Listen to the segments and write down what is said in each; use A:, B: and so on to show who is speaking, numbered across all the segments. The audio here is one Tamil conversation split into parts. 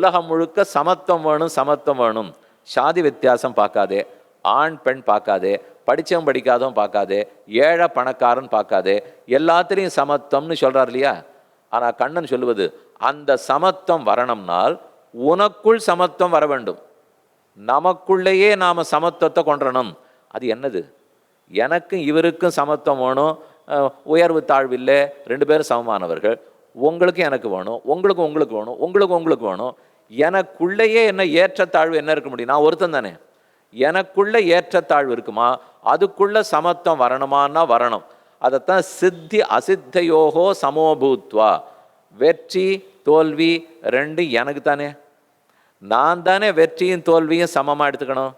A: உலகம் முழுக்க சமத்துவம் வேணும் சமத்துவம் வேணும். சாதி வித்தியாசம் பார்க்காதே. ஆண் பெண் பார்க்காதே. படித்தவன் படிக்காதவன் பார்க்காதே. ஏழை பணக்காரன் பார்க்காதே. எல்லாத்துலேயும் சமத்துவம்னு சொல்கிறார் இல்லையா? ஆனால் கண்ணன் சொல்லுவது அந்த சமத்துவம் வரணும்னால் உனக்குள் சமத்துவம் வர வேண்டும். நமக்குள்ளேயே நாம் சமத்துவத்தை கொண்டுறணும் அது என்னது? எனக்கும் இவருக்கும் சமத்துவம் வேணும். உயர்வு தாழ்வு இல்லை. ரெண்டு பேரும் சமமானவர்கள். உங்களுக்கும் எனக்கு வேணும். உங்களுக்கும் உங்களுக்கு வேணும். உங்களுக்கு உங்களுக்கு வேணும். எனக்குள்ளேயே என்ன ஏற்றத்தாழ்வு என்ன இருக்க முடியும்? நான் ஒருத்தன் தானே. எனக்குள்ள ஏற்றத்தாழ்வு இருக்குமா? அதுக்குள்ள சமத்துவம் வரணுமான்னா வரணும். அதைத்தான் சித்தி அசித்தையோகோ சமோபூத்வா. வெற்றி தோல்வி ரெண்டு எனக்கு தானே. நான் தானே வெற்றியும் தோல்வியும் சமமாக எடுத்துக்கணும்?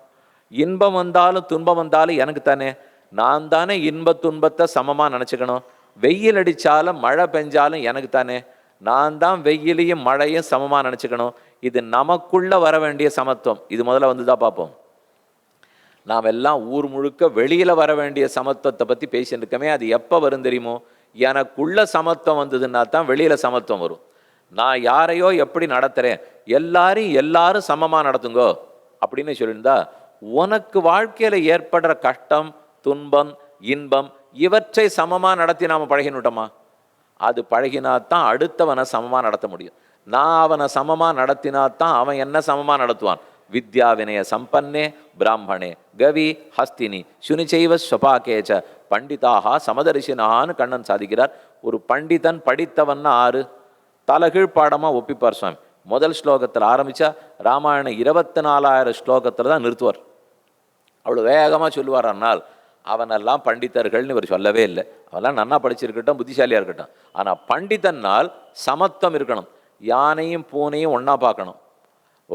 A: இன்பம் வந்தாலும் துன்பம் வந்தாலும் எனக்கு தானே. நான் தானே இன்ப துன்பத்தை சமமாக நினச்சிக்கணும்? வெயில் அடித்தாலும் மழை பெஞ்சாலும் எனக்கு தானே. நான் தான் வெயிலையும் மழையும் சமமாக நினச்சிக்கணும். இது நமக்குள்ளே வர வேண்டிய சமத்துவம். இது முதல்ல வந்து தான் பார்ப்போம் நாம் எல்லாம் ஊர் முழுக்க வெளியில் வர வேண்டிய சமத்துவத்தை பற்றி பேசிட்டு இருக்கமே அது எப்போ வரும் தெரியுமோ? எனக்குள்ள சமத்துவம் வந்ததுன்னா தான் வெளியில் சமத்துவம் வரும். நான் யாரையோ எப்படி நடத்துகிறேன் எல்லாரையும் எல்லாரும் சமமாக நடத்துங்கோ. அப்படின்னு சொல்லியிருந்தா உனக்கு வாழ்க்கையில் ஏற்படுற கஷ்டம் துன்பம் இன்பம் இவற்றை சமமாக நடத்தி நாம் பழகினுட்டோமா அது பழகினாத்தான் அடுத்தவனை சமமாக நடத்த முடியும். நான் அவனை சமமாக நடத்தினாத்தான் அவன் என்ன சமமாக நடத்துவான்? வித்யா வினய சம்பன்னே பிராமணே கவி ஹஸ்தினி சுனிச்சைவ ஸ்வபாகேச்ச பண்டிதாக சமதரிசினான்னு கண்ணன் சாதிக்கிறார். ஒரு பண்டிதன் படித்தவன்னா ஆறு? தலகீழ் பாடமாக ஒப்பிப்பார் சுவாமி. முதல் ஸ்லோகத்தில் ஆரம்பித்தா ராமாயணம் இருபத்தி நாலாயிரம் ஸ்லோகத்தில் தான் நிறுத்துவார். அவ்வளோ வேகமாக சொல்லுவார் அண்ணால் அவனெல்லாம் பண்டிதர்கள்னு இவர் சொல்லவே இல்லை. அவெல்லாம் நன்னா படிச்சிருக்கட்டும் புத்திசாலியாக இருக்கட்டும். ஆனால் பண்டிதன்னால் சமத்துவம் இருக்கணும். யானையும் பூனையும் ஒன்றா பார்க்கணும்.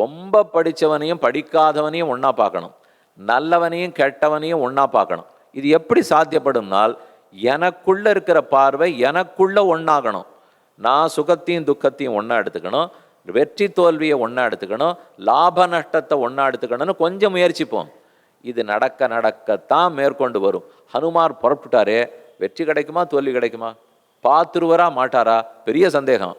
A: ரொம்ப படித்தவனையும் படிக்காதவனையும் ஒன்றா பார்க்கணும். நல்லவனையும் கெட்டவனையும் ஒன்றா பார்க்கணும். இது எப்படி சாத்தியப்படும்னால் எனக்குள்ளே இருக்கிற பார்வை எனக்குள்ளே ஒன்றாகணும் நான் சுகத்தையும் துக்கத்தையும் ஒன்றா எடுத்துக்கணும். வெற்றி தோல்வியை ஒன்றா எடுத்துக்கணும். லாப நஷ்டத்தை ஒன்றா எடுத்துக்கணும்னு கொஞ்சம் முயற்சிப்போம். இது நடக்க நடக்கத்தான் மேற்கொண்டு வரும். ஹனுமார் புறப்பட்டாரே வெற்றி கிடைக்குமா தோல்வி கிடைக்குமா? பார்த்துருவரா மாட்டாரா? பெரிய சந்தேகம்.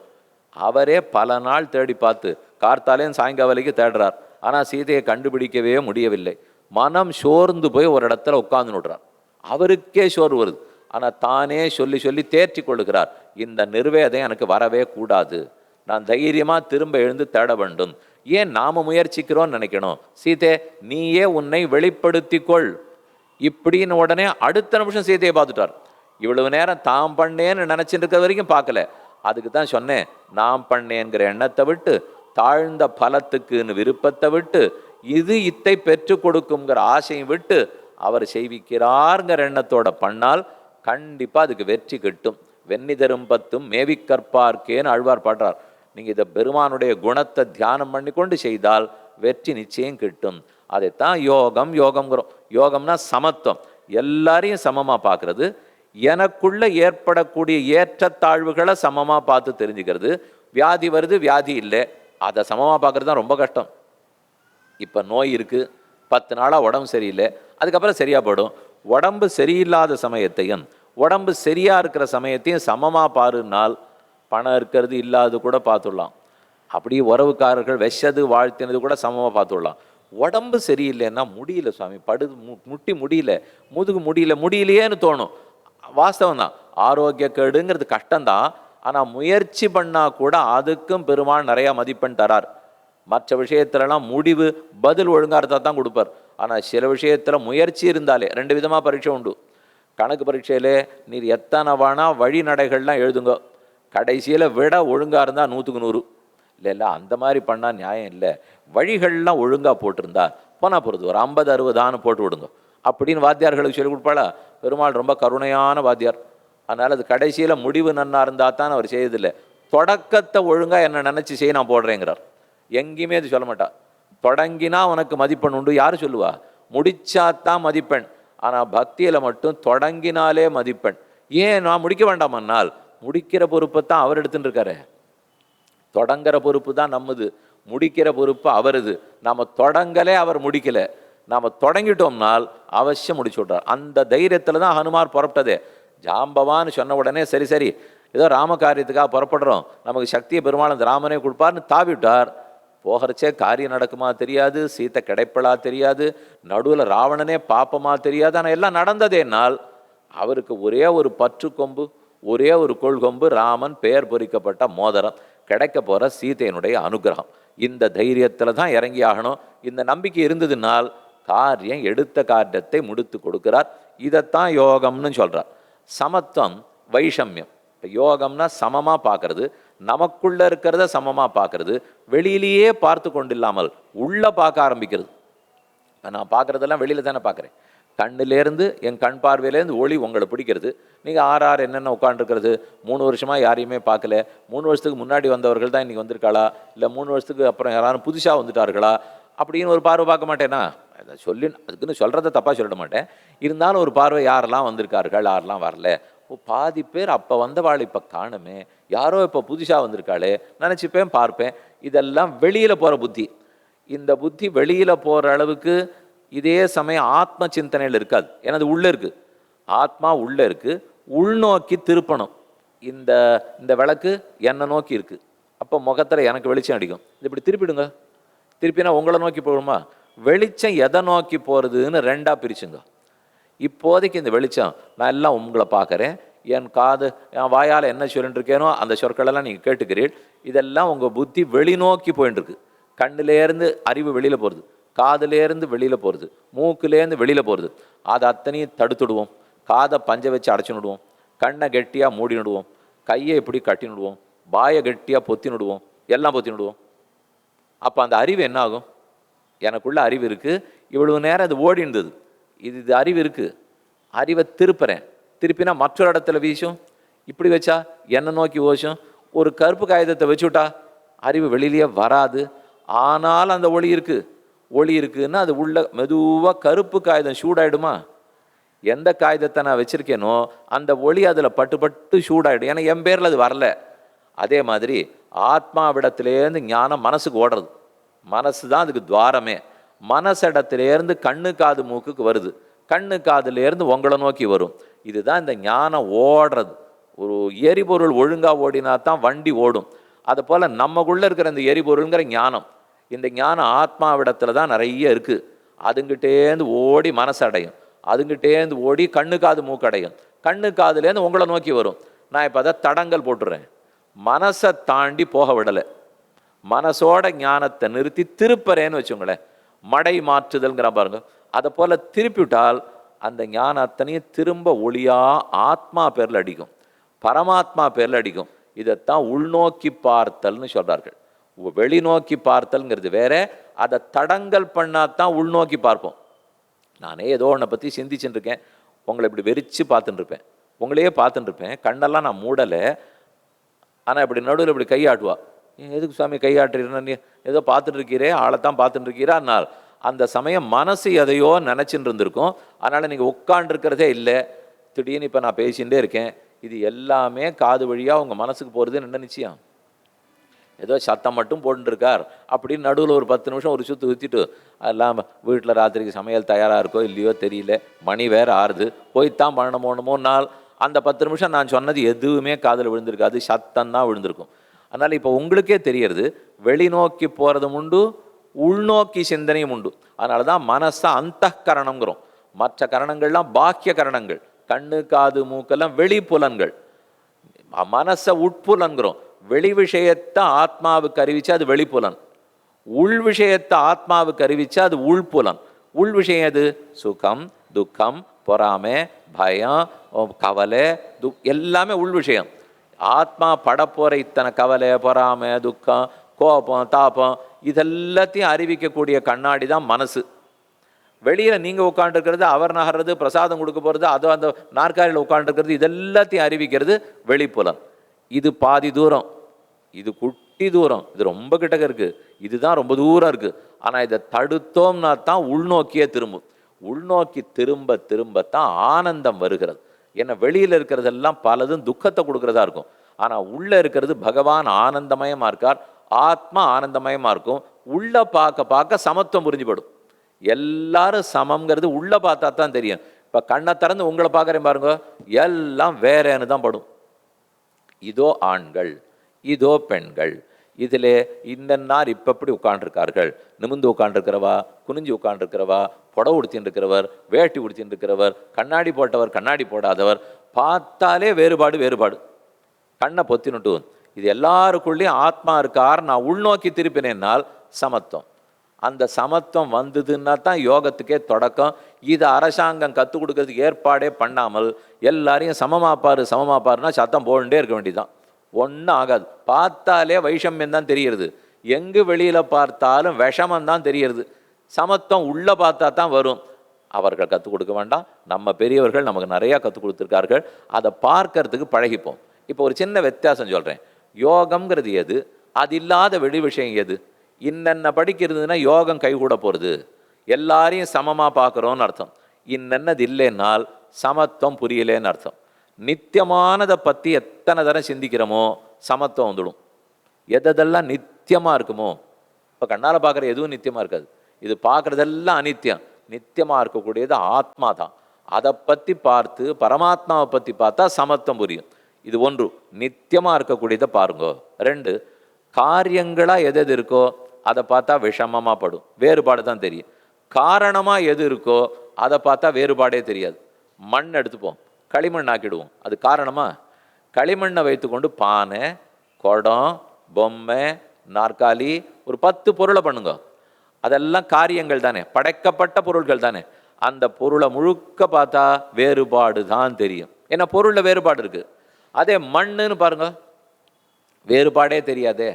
A: அவரே பல நாள் தேடி பார்த்து கார்த்தாலேயும் சாயங்காவலைக்கு தேடுறார். ஆனால் சீதையை கண்டுபிடிக்கவே முடியவில்லை. மனம் சோர்ந்து போய் ஒரு இடத்துல உட்கார்ந்து விடுறார் அவருக்கே சோறு வருது. ஆனால் தானே சொல்லி சொல்லி தேற்றி கொள்ளுகிறார் இந்த நிர்வேதம் எனக்கு வரவே கூடாது. நான் தைரியமாக திரும்ப எழுந்து தேட வேண்டும். ஏன் நாம முயற்சிக்கிறோம்னு நினைக்கணும்? சீதே நீயே உன்னை வெளிப்படுத்திக்கொள். இப்படின்னு உடனே அடுத்த நிமிஷம் சீதையை பார்த்துட்டார். இவ்வளவு நேரம் தாம் பண்ணேன்னு நினச்சிட்டு இருக்க வரைக்கும் பார்க்கல. அதுக்கு தான் சொன்னேன் நாம் பண்ணேங்கிற எண்ணத்தை விட்டு தாழ்ந்த பலத்துக்குன்னு விருப்பத்தை விட்டு இது இத்தை பெற்று கொடுக்குங்கிற ஆசையும் விட்டு அவர் செய்விக்கிறார்ங்கிற எண்ணத்தோட பண்ணால் கண்டிப்பாக அதுக்கு வெற்றி கிட்டும். வெண்ணி தரும் பத்தும் மேவி கற்பார்க்கேன்னு அழ்வார் பாடுறார். நீங்கள் இதை பெருமானுடைய குணத்தை தியானம் பண்ணி கொண்டு செய்தால் வெற்றி நிச்சயம் கிட்டும். அதைத்தான் யோகம் யோகம்ங்கிறோம். யோகம்னா சமத்துவம். எல்லாரையும் சமமாக பார்க்குறது எனக்குள்ள ஏற்படக்கூடிய ஏற்றத்தாழ்வுகளை சமமாக பார்த்து தெரிஞ்சுக்கிறது. வியாதி வருது வியாதி இல்லை. அதை சமமாக பார்க்குறது தான் ரொம்ப கஷ்டம். இப்போ நோய் இருக்குது பத்து நாளாக உடம்பு சரியில்லை அதுக்கப்புறம் சரியாக போயிடும். உடம்பு சரியில்லாத சமயத்தையும் உடம்பு சரியாக இருக்கிற சமயத்தையும் சமமாக பாருனால் பணம் இருக்கிறது இல்லாதது கூட பார்த்துடலாம். அப்படி உறவுக்காரர்கள் விஷது வாழ்த்தினது கூட சமமாக பார்த்துடலாம். உடம்பு சரியில்லைன்னா முடியல சுவாமி. படு மு- முட்டி முடியல. முதுகு முடியல. முடியலையேன்னு தோணும். வாஸ்தவம் தான். ஆரோக்கிய கேடுங்கிறது கஷ்டம்தான். ஆனால் முயற்சி பண்ணால் கூட அதுக்கும் பெருமாள் நிறையா மதிப்பெண் தரார். மற்ற விஷயத்துலலாம் முடிவு பதில் ஒழுங்காக இருந்தால் தான் கொடுப்பார். ஆனால் சில விஷயத்தில் முயற்சி இருந்தாலே ரெண்டு விதமாக பரீட்சை உண்டு. கணக்கு பரீட்சையிலே நீர் எத்தனை வேணால் வழிநடைகள்லாம் எழுதுங்க. கடைசியில் விட ஒழுங்காக இருந்தால் நூற்றுக்கு நூறு. இல்லை இல்லை அந்த மாதிரி பண்ணால் நியாயம் இல்லை. வழிகள்லாம் ஒழுங்காக போட்டிருந்தா போனால் போகிறது ஒரு ஐம்பது அறுபதான்னு போட்டு விடுங்க. அப்படின்னு வாத்தியார்களுக்கு சொல்லிக் கொடுப்பாளா? பெருமாள் ரொம்ப கருணையான வாத்தியார். அதனால் அது கடைசியில் முடிவு நன்னா இருந்தால் தான் அவர் செய்யறதில்லை தொடக்கத்தை ஒழுங்காக என்ன நினச்சி செய்ய நான் போடுறேங்கிறார். எங்கேயுமே அது சொல்ல மாட்டா. தொடங்கினா உனக்கு மதிப்பெண் உண்டு. யார் சொல்லுவா? முடிச்சாதான் மதிப்பெண். ஆனால் பக்தியில் மட்டும் தொடங்கினாலே மதிப்பெண். ஏன் நான் முடிக்க வேண்டாமன்னால் முடிக்கிற பொறுப்பை தான் அவர் எடுத்துகிட்டு இருக்காரு தொடங்குற பொறுப்பு தான் நம்மது. முடிக்கிற பொறுப்பு அவரது. நாம் தொடங்கலே அவர் முடிக்கலை. நாம் தொடங்கிட்டோம்னால் அவசியம் முடிச்சு விட்றார். அந்த தைரியத்தில் தான் ஹனுமார் புறப்பட்டதே. ஜாம்பவான்னு சொன்ன உடனே சரி சரி ஏதோ ராம காரியத்துக்காக புறப்படுறோம். நமக்கு சக்தியை பெருமாள் அந்த ராமனே கொடுப்பார்னு தாவிட்டார் போகிறச்சே காரியம் நடக்குமா தெரியாது. சீத்தை கிடைப்பலா தெரியாது. நடுவில் ராவணனே பாப்பமா தெரியாது. ஆனால் எல்லாம் நடந்ததேனால் அவருக்கு ஒரே ஒரு பற்று கொம்பு ஒரே ஒரு கொள்கொம்பு ராமன் பெயர் பொறிக்கப்பட்ட மோதிரம் கிடைக்க போகிற சீதையினுடைய அனுகிரகம். இந்த தைரியத்தில் தான் இறங்கி ஆகணும். இந்த நம்பிக்கை இருந்ததுனால் காரியம் எடுத்த காரியத்தை முடித்து கொடுக்கிறார். இதைத்தான் யோகம்னு சொல்றார். சமத்துவம் வைஷமியம். இப்போ யோகம்னா சமமாக பார்க்கறது. நமக்குள்ள இருக்கிறத சமமாக பார்க்கறது. வெளியிலேயே பார்த்து கொண்டு இல்லாமல் உள்ள பார்க்க ஆரம்பிக்கிறது. இப்போ நான் பார்க்குறதெல்லாம் வெளியில் தானே பார்க்குறேன். கண்ணிலேருந்து என் கண் பார்வையிலேருந்து ஒளி உங்களை பிடிக்கிறது. நீங்கள் ஆறு ஆறு என்னென்ன உட்காந்துருக்கிறது மூணு வருஷமாக யாரையுமே பார்க்கல. மூணு வருஷத்துக்கு முன்னாடி வந்தவர்கள் தான் இன்றைக்கி வந்திருக்காளா? இல்லை மூணு வருஷத்துக்கு அப்புறம் யாரும் புதுசாக வந்துட்டார்களா? அப்படின்னு ஒரு பார்வை பார்க்க மாட்டேனா? அதை சொல்லி அதுக்குன்னு சொல்கிறத தப்பாக சொல்லிட மாட்டேன். இருந்தாலும் ஒரு பார்வை யாரெல்லாம் வந்திருக்கார்கள் யாரெல்லாம் வரல? ஓ பாதி பேர் அப்போ வந்தவாள் இப்போ காணுமே. யாரோ இப்போ புதுசாக வந்திருக்காளே. நினச்சிப்பேன் பார்ப்பேன். இதெல்லாம் வெளியில் போகிற புத்தி. இந்த புத்தி வெளியில் போகிற அளவுக்கு இதே சமயம் ஆத்ம சிந்தனையில் இருக்காது. ஏன்னா அது உள்ளே இருக்குது ஆத்மா உள்ளே இருக்குது உள்நோக்கி திருப்பணும். இந்த இந்த விளக்கு என்னை நோக்கி இருக்குது அப்போ முகத்தில் எனக்கு வெளிச்சம் அடிக்கும். இது இப்படி திருப்பிடுங்க. திருப்பினா உங்களை நோக்கி போகணுமா? வெளிச்சம் எதை நோக்கி போகிறதுன்னு ரெண்டாக பிரிச்சுங்க. இப்போதைக்கு இந்த வெளிச்சம் நான் எல்லாம் உங்களை பார்க்குறேன். என் காது என் வாயால் என்ன சொல்லிட்டுருக்கேனோ அந்த சொற்களெல்லாம் நீங்கள் கேட்டுக்கிறீர்கள். இதெல்லாம் உங்கள் புத்தி வெளிநோக்கி போயின்னு இருக்கு கண்ணுலேருந்து அறிவு வெளியில் போகிறது காதுலேருந்து வெளியில் போகிறது மூக்குலேருந்து வெளியில் போகிறது அதை அத்தனையும் தடுத்துடுவோம். காதை பஞ்சை வச்சு அடைச்சுனுடுவோம் கண்ணை கெட்டியாக மூடினுடுவோம் கையை இப்படி கட்டினுடுவோம் வாயை கெட்டியாக பொத்தினுடுவோம் எல்லாம் பொத்தினுடுவோம் அப்போ அந்த அறிவு என்ன ஆகும்? எனக்குள்ள அறிவு இருக்குது இவ்வளவு நேரம் அது ஓடி இருந்தது. இது இது அறிவு இருக்குது அறிவை திருப்புறேன். திருப்பினா மற்றொரு இடத்துல வீசும். இப்படி வச்சா என்னை நோக்கி ஓசும். ஒரு கருப்பு காகிதத்தை வச்சுவிட்டா அறிவு வெளியிலேயே வராது. ஆனால் அந்த ஒளி இருக்குது ஒளி இருக்குதுன்னா அது உள்ள மெதுவாக கருப்பு காகிதம் சூடாயிடுமா? எந்த காகிதத்தை நான் வச்சுருக்கேனோ அந்த ஒளி அதில் பட்டு பட்டு சூடாயிடும். ஏன்னா என் பேரில் அது வரல. அதே மாதிரி ஆத்மாவிடத்துலேருந்து ஞானம் மனசுக்கு ஓடுறது. மனசு தான் அதுக்கு துவாரமே. மனசிடத்துலேருந்து கண்ணு காது மூக்குக்கு வருது. கண்ணு காதுலேருந்து உங்களை நோக்கி வரும். இதுதான் இந்த ஞானம் ஓடுறது. ஒரு எரிபொருள் ஒழுங்காக ஓடினா தான் வண்டி ஓடும். அது போல் நம்மக்குள்ளே இருக்கிற இந்த எரிபொருளுங்கிற ஞானம் இந்த ஞானம் ஆத்மாவிடத்தில் தான் நிறைய இருக்குது அதுங்கிட்டேந்து ஓடி மனசு அடையும். அதுங்கிட்டேந்து ஓடி கண்ணு காது மூக்கடையும் கண்ணு காதுலேருந்து உங்களை நோக்கி வரும். நான் இப்போ அதை தடங்கல் போட்டுறேன். மனசை தாண்டி போக விடலை. மனசோட ஞானத்தை நிறுத்தி திருப்பறேன்னு வச்சுங்களேன். மடை மாற்றுதல்ங்கிற பாருங்க. அதை போல் திருப்பிவிட்டால் அந்த ஞான அத்தனையும் திரும்ப ஒளியாக ஆத்மா பேரில் அடிக்கும். பரமாத்மா பேரில் அடிக்கும். இதைத்தான் உள்நோக்கி பார்த்தல்னு சொல்கிறார்கள் வெளிநோக்கி பார்த்தல்ங்கிறது வேற அதை தடங்கல் பண்ணாதான் உள்நோக்கி பார்ப்போம். நானே ஏதோ ஒன்றை பற்றி சிந்திச்சுட்டு இருக்கேன் உங்களை இப்படி வெறிச்சு பார்த்துட்டுருப்பேன் உங்களையே பார்த்துட்டுருப்பேன் கண்ணெல்லாம் நான் மூடலை. ஆனால் இப்படி நடுவில் இப்படி கையாட்டுவா. எதுக்கு சுவாமி கையாட்டுறீன்னு நீ ஏதோ பார்த்துட்டு இருக்கிறே ஆளைத்தான் பார்த்துட்டு நான் அந்த சமயம் மனசு எதையோ நினச்சிட்டு இருந்திருக்கும் அதனால் நீங்கள் உட்காண்டிருக்கிறதே இல்லை. திடீர்னு இப்போ நான் பேசிகிட்டே இருக்கேன். இது எல்லாமே காது வழியாக உங்கள் மனசுக்கு போகிறதுன்னு என்ன நிச்சயம்? ஏதோ சத்தம் மட்டும் போட்டுருக்கார். அப்படின்னு நடுவில் ஒரு பத்து நிமிஷம் ஒரு சுற்று ஊற்றிட்டு அதெல்லாம் வீட்டில் ராத்திரிக்கு சமையல் தயாராக இருக்கோ இல்லையோ தெரியல. மணி வேறு ஆறுது. போய்த்தான் பண்ணணுமோ நாள் அந்த பத்து நிமிஷம் நான் சொன்னது எதுவுமே காதில் விழுந்திருக்காது. சத்தம் தான் விழுந்திருக்கும். அதனால் இப்போ உங்களுக்கே தெரியறது வெளிநோக்கி போகிறதும் உண்டு உள்நோக்கி சிந்தனையும் உண்டு. அதனால தான் மனசை அந்த கரணங்கிறோம் மற்ற கரணங்கள்லாம் பாக்கிய கரணங்கள். கண்ணு காது மூக்கெல்லாம் வெளிப்புலன்கள். மனசை உட்புலன்கிறோம். வெளி விஷயத்தை ஆத்மாவுக்கு அறிவிச்சா அது வெளிப்புலன் உள் விஷயத்தை ஆத்மாவுக்கு அறிவிச்சா அது உள்புலன் உள் விஷயம் எது? சுகம் துக்கம் பொறாமை பயம் ஓ, கவலை து எல்லாமே உள் விஷயம். ஆத்மா படப்போற இத்தனை கவலை பொறாமை துக்கம் கோபம் தாபம் இதெல்லாத்தையும் அறிவிக்கக்கூடிய கண்ணாடி தான் மனசு. வெளியில் நீங்கள் உட்காந்துருக்கிறது அவர் நகர்றது பிரசாதம் கொடுக்க போகிறது அதோ அந்த நாற்காலியில் உட்காந்துருக்கிறது இதெல்லாத்தையும் அறிவிக்கிறது வெளிப்புலம் இது பாதி தூரம். இது குட்டி தூரம். இது ரொம்ப கிட்டக்க இருக்கு. இதுதான் ரொம்ப தூரம் இருக்குது ஆனால் இதை தடுத்தோம்னா தான் உள்நோக்கியே திரும்பும். உள்நோக்கி திரும்ப திரும்பத்தான் ஆனந்தம் வருகிறது. ஏன்னா வெளியில் இருக்கிறதெல்லாம் பலதும் துக்கத்தை கொடுக்கறதா இருக்கும். ஆனால் உள்ளே இருக்கிறது பகவான் ஆனந்தமயமாக இருக்கார். ஆத்மா ஆனந்தமயமாக இருக்கும். உள்ளே பார்க்க பார்க்க சமத்துவம் புரிஞ்சுப்படும் எல்லாரும் சமம்ங்கிறது உள்ளே பார்த்தா தான் தெரியும். இப்போ கண்ணை திறந்து உங்களை பார்க்குறேன் பாருங்க. எல்லாம் வேறேன்னு தான் படும். இதோ ஆண்கள். இதோ பெண்கள். இதிலே நார் இப்போ எப்படி உட்காண்டிருக்கார்கள் நிமிந்து உட்காண்டிருக்கிறவா குனிஞ்சு உட்காண்டிருக்கிறவா புடவை உடுத்தின்னு இருக்கிறவர் வேட்டி உடுத்தின்னு இருக்கிறவர் கண்ணாடி போட்டவர் கண்ணாடி போடாதவர். பார்த்தாலே வேறுபாடு வேறுபாடு. கண்ணை பொத்தினுட்டு இது எல்லாருக்குள்ளேயும் ஆத்மா இருக்கார். நான் உள்நோக்கி திருப்பினேன்னால் சமத்துவம். அந்த சமத்துவம் வந்ததுன்னா தான் யோகத்துக்கே தொடக்கம். இது அரசாங்கம் கற்றுக் கொடுக்கறதுக்கு ஏற்பாடே பண்ணாமல் எல்லாரையும் சமமாப்பார் சமமாப்பாருன்னா சத்தம் போட்டுட்டே இருக்க வேண்டியதுதான். ஒன்றும் ஆகாது பார்த்தாலே வைஷமியம் தான் தெரிகிறது. எங்கு வெளியில் பார்த்தாலும் விஷமம் தான் தெரியறது சமத்துவம் உள்ளே பார்த்தா தான் வரும். அவர்கள் கற்றுக் கொடுக்க வேண்டாம். நம்ம பெரியவர்கள் நமக்கு நிறையா கற்றுக் கொடுத்துருக்கார்கள். அதை பார்க்கறதுக்கு பழகிப்போம். இப்போ ஒரு சின்ன வித்தியாசம் சொல்கிறேன் யோகம்ங்கிறது எது? அது இல்லாத வெளி விஷயம் எது? இன்னென்ன படிக்கிறதுனா யோகம் கைகூட போகிறது எல்லாரையும் சமமாக பார்க்குறோன்னு அர்த்தம். இன்னென்னது இல்லைன்னால் சமத்துவம் புரியலேன்னு அர்த்தம். நித்தியமானதை பற்றி எத்தனை தரம் சிந்திக்கிறோமோ சமத்துவம் வந்துடும். எதெல்லாம் நித்தியமாக இருக்குமோ இப்போ கண்ணால் பார்க்குற எதுவும் நித்தியமாக இருக்காது. இது பார்க்குறதெல்லாம் அனித்தியம் நித்தியமாக இருக்கக்கூடியது ஆத்மா தான். அதை பற்றி பார்த்து பரமாத்மாவை பற்றி பார்த்தா சமத்துவம் புரியும். இது ஒன்று. நித்தியமாக இருக்கக்கூடியதை பாருங்கோ. ரெண்டு காரியங்களாக எது எது இருக்கோ அதை பார்த்தா விஷமமாக படும். வேறுபாடு தான் தெரியும். காரணமாக எது இருக்கோ அதை பார்த்தா வேறுபாடே தெரியாது. மண் எடுத்துப்போம். களிமண் ஆக்கிடுவோம். அது காரணமாக களிமண்ணை வைத்துக்கொண்டு பானை குடம் பொம்மை நாற்காலி ஒரு பத்து பொருளை பண்ணுங்க. அதெல்லாம் காரியங்கள் தானே. படைக்கப்பட்ட பொருள்கள் தானே. அந்த பொருளை முழுக்க பார்த்தா வேறுபாடு தான் தெரியும். ஏன்னா பொருளில் வேறுபாடு இருக்குது அதே மண்ணுன்னு பாருங்கள் வேறுபாடே தெரியாதே.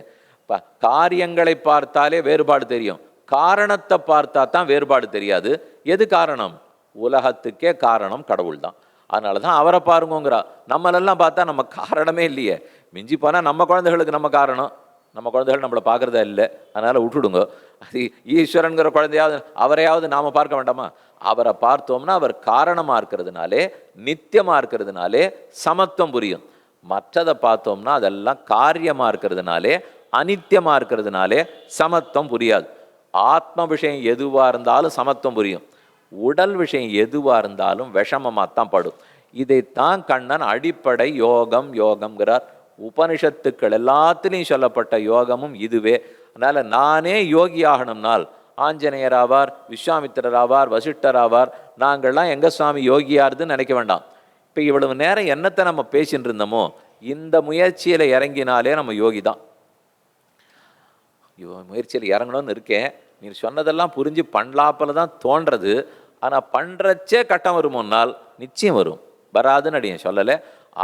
A: காரியங்களை பார்த்தாலே வேறுபாடு தெரியும். காரணத்தை பார்த்தா தான் வேறுபாடு தெரியாது. எது காரணம்? உலகத்துக்கே காரணம் கடவுள் தான் அதனால தான் அவரை பாருங்கங்கிறா. நம்மளெல்லாம் பார்த்தா நம்ம காரணமே இல்லையே. மிஞ்சி போனால் நம்ம குழந்தைகளுக்கு நம்ம காரணம். நம்ம குழந்தைகள் நம்மளை பார்க்குறதா இல்லை. அதனால் விட்டுடுங்க. அது ஈஸ்வரனுங்கிற குழந்தையாவது அவரையாவது நாம் பார்க்க வேண்டாமா? அவரை பார்த்தோம்னா அவர் காரணமாக இருக்கிறதுனாலே நித்தியமாக இருக்கிறதுனாலே சமத்துவம் புரியும். மற்றதை பார்த்தோம்னா அதெல்லாம் காரியமாக இருக்கிறதுனாலே அனித்தியமாக இருக்கிறதுனாலே சமத்துவம் புரியாது. ஆத்ம விஷயம் எதுவாக இருந்தாலும் சமத்துவம் புரியும். உடல் விஷயம் எதுவாக இருந்தாலும் விஷமமாக தான் படும். இதைத்தான் கண்ணன் அடிப்படை யோகம் யோகம்ங்கிறார். உபனிஷத்துக்கள் எல்லாத்துலேயும் சொல்லப்பட்ட யோகமும் இதுவே. அதனால் நானே யோகி ஆகணும்னால் ஆஞ்சநேயர் ஆவார் விஸ்வாமித்திரர் ஆவார் வசிஷ்டர் ஆவார் நாங்கள்லாம் எங்கள் சுவாமி யோகியாருதுன்னு நினைக்க வேண்டாம். இப்போ இவ்வளவு நேரம் என்னத்தை நம்ம பேசிட்டு இருந்தோமோ இந்த முயற்சியில் இறங்கினாலே நம்ம யோகி தான் முயற்சியில் இறங்கணும்னு இருக்கேன். நீ சொன்னதெல்லாம் புரிஞ்சு பண்ணலாப்பில் தான் தோன்றது. ஆனால் பண்ணுறச்சே கட்டம் வருமோன்னால் நிச்சயம் வரும். வராதுன்னு அடியேன் சொல்லலை.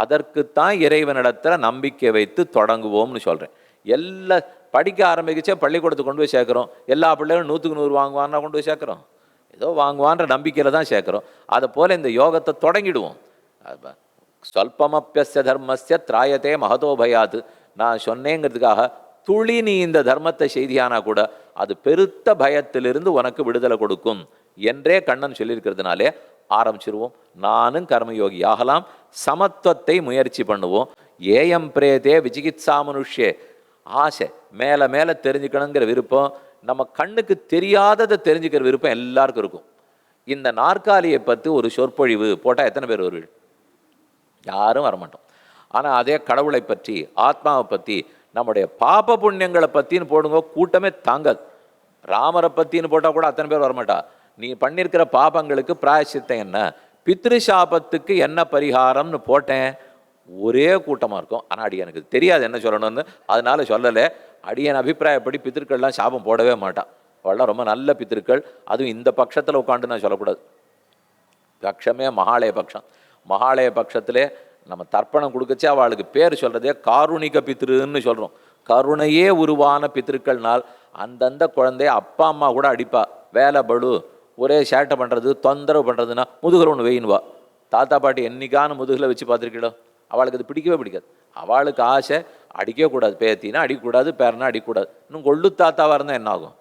A: அதற்குத்தான் இறைவனிடத்தில் நம்பிக்கை வைத்து தொடங்குவோம்னு சொல்கிறேன் எல்லா படிக்க ஆரம்பிக்கச்சே பள்ளிக்கூடத்துக்கு கொண்டு போய் சேர்க்குறோம். எல்லா பிள்ளைகளும் நூற்றுக்கு நூறு வாங்குவான்னா கொண்டு போய் சேர்க்குறோம். ஏதோ வாங்குவான்ற நம்பிக்கையில் தான் சேர்க்குறோம். அதை போல் இந்த யோகத்தை தொடங்கிடுவோம். அது தர்மஸ்ய திராயத்தே மகதோபயாது நான் சொன்னேங்கிறதுக்காக துளி நீ இந்த தர்மத்தை செய்தியானா கூட அது பெருத்த பயத்திலிருந்து உனக்கு விடுதலை கொடுக்கும். என்றே கண்ணன் சொல்லியிருக்கிறதுனாலே ஆரம்பிச்சிருவோம். நானும் கர்மயோகி ஆகலாம். சமத்துவத்தை முயற்சி பண்ணுவோம். ஏஎம் பிரேதே விஜிகித்சா மனுஷ்யே. ஆசை. மேலே மேலே தெரிஞ்சுக்கணுங்கிற விருப்பம். நம்ம கண்ணுக்கு தெரியாததை தெரிஞ்சுக்கிற விருப்பம் எல்லாருக்கும் இருக்கும். இந்த நாற்காலியை பற்றி ஒரு சொற்பொழிவு போட்டால் எத்தனை பேர் வருவீர்கள் யாரும் வரமாட்டோம். ஆனால் அதே கடவுளை பற்றி ஆத்மாவை பற்றி நம்முடைய பாப புண்ணியங்களை பற்றின்னு போடுங்க கூட்டமே தாங்காது ராமரை பற்றின்னு போட்டால் கூட அத்தனை பேர் வரமாட்டா. நீ பண்ணியிருக்கிற பாபங்களுக்கு பிராயசித்தம் என்ன? பித்ரு சாபத்துக்கு என்ன பரிகாரம்னு போட்டேன். ஒரே கூட்டமாக இருக்கும். ஆனால் அடி எனக்கு தெரியாது என்ன சொல்லணும்னு. அதனால சொல்லலை. அடியன் அபிப்பிராயப்படி பித்திருக்கள்லாம் சாபம் போடவே மாட்டான். அவள்லாம் ரொம்ப நல்ல பித்திருக்கள் அதுவும் இந்த பட்சத்தில் உட்காந்து நான் சொல்லக்கூடாது. பட்சமே மகாலய பட்சம். மகாலய பட்சத்திலே நம்ம தர்ப்பணம் கொடுக்கச்சே அவளுக்கு பேர் சொல்கிறதே காருணிக பித்திருன்னு சொல்கிறோம் கருணையே உருவான பித்திருக்கள்னால் அந்தந்த குழந்தைய அப்பா அம்மா கூட அடிப்பா. வேலை படு ஒரே சேட்டை பண்ணுறது தொந்தரவு பண்ணுறதுன்னா முதுகில் ஒன்று வெயின்வா தாத்தா பாட்டி என்னைக்கான முதுகில் வச்சு பார்த்துருக்கீங்களோ? அவளுக்கு அது பிடிக்கவே பிடிக்காது. அவளுக்கு ஆசை அடிக்கவே கூடாது. பேத்தினா அடிக்கக்கூடாது பேரனா அடிக்கக்கூடாது. இன்னும் கொள்ளு தாத்தாவாக இருந்தால் என்னாகும்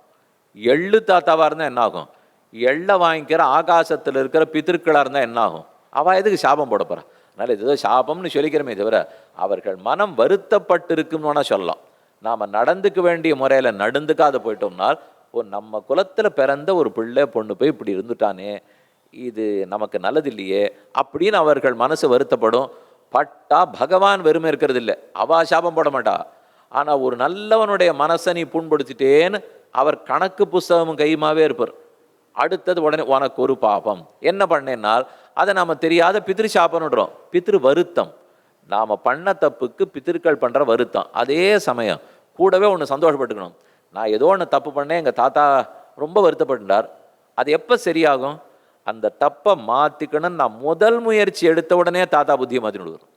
A: எள்ளு தாத்தாவாக இருந்தால் என்னாகும் எள்ளை வாங்கிக்கிற ஆகாசத்தில் இருக்கிற பித்திருக்களாக இருந்தால் என்னாகும் அவள் எதுக்கு சாபம் போட போகிறா அதனால் இது ஏதோ சாபம்னு சொல்லிக்கிறோமே தவிர அவர்கள் மனம் வருத்தப்பட்டிருக்குன்னு வேணா சொல்லலாம். நாம் நடந்துக்க வேண்டிய முறையில் நடந்துக்காத போயிட்டோம்னால் ஓ நம்ம குலத்தில் பிறந்த ஒரு பிள்ளை பொண்ணு போய் இப்படி இருந்துட்டானே இது நமக்கு நல்லது இல்லையே அப்படின்னு அவர்கள் மனசு வருத்தப்படும். பட்டா பகவான் வெறுமை இருக்கிறது இல்லை அவா சாபம் போட மாட்டா. ஆனால் ஒரு நல்லவனுடைய மனசை நீ புண்படுத்திட்டேன்னு அவர் கணக்கு புஸ்தகமும் கையுமாவே இருப்பார். அடுத்தது உடனே உனக்கு ஒரு பாபம். என்ன பண்ணேன்னால் அதை நாம் தெரியாத பித்திரு சாபம்ன்றோம் பித்திரு வருத்தம். நாம் பண்ண தப்புக்கு பித்திருக்கள் பண்ணுற வருத்தம். அதே சமயம் கூடவே ஒன்று சந்தோஷப்பட்டுக்கணும். நான் ஏதோ ஒன்று தப்பு பண்ணேன் எங்கள் தாத்தா ரொம்ப வருத்தப்பட்டார் அது எப்போ சரியாகும்? அந்த தப்பை மாற்றிக்கணும்னு நான் முதல் முயற்சி எடுத்த உடனே தாத்தா புத்தியை மாற்றி விடுவார்.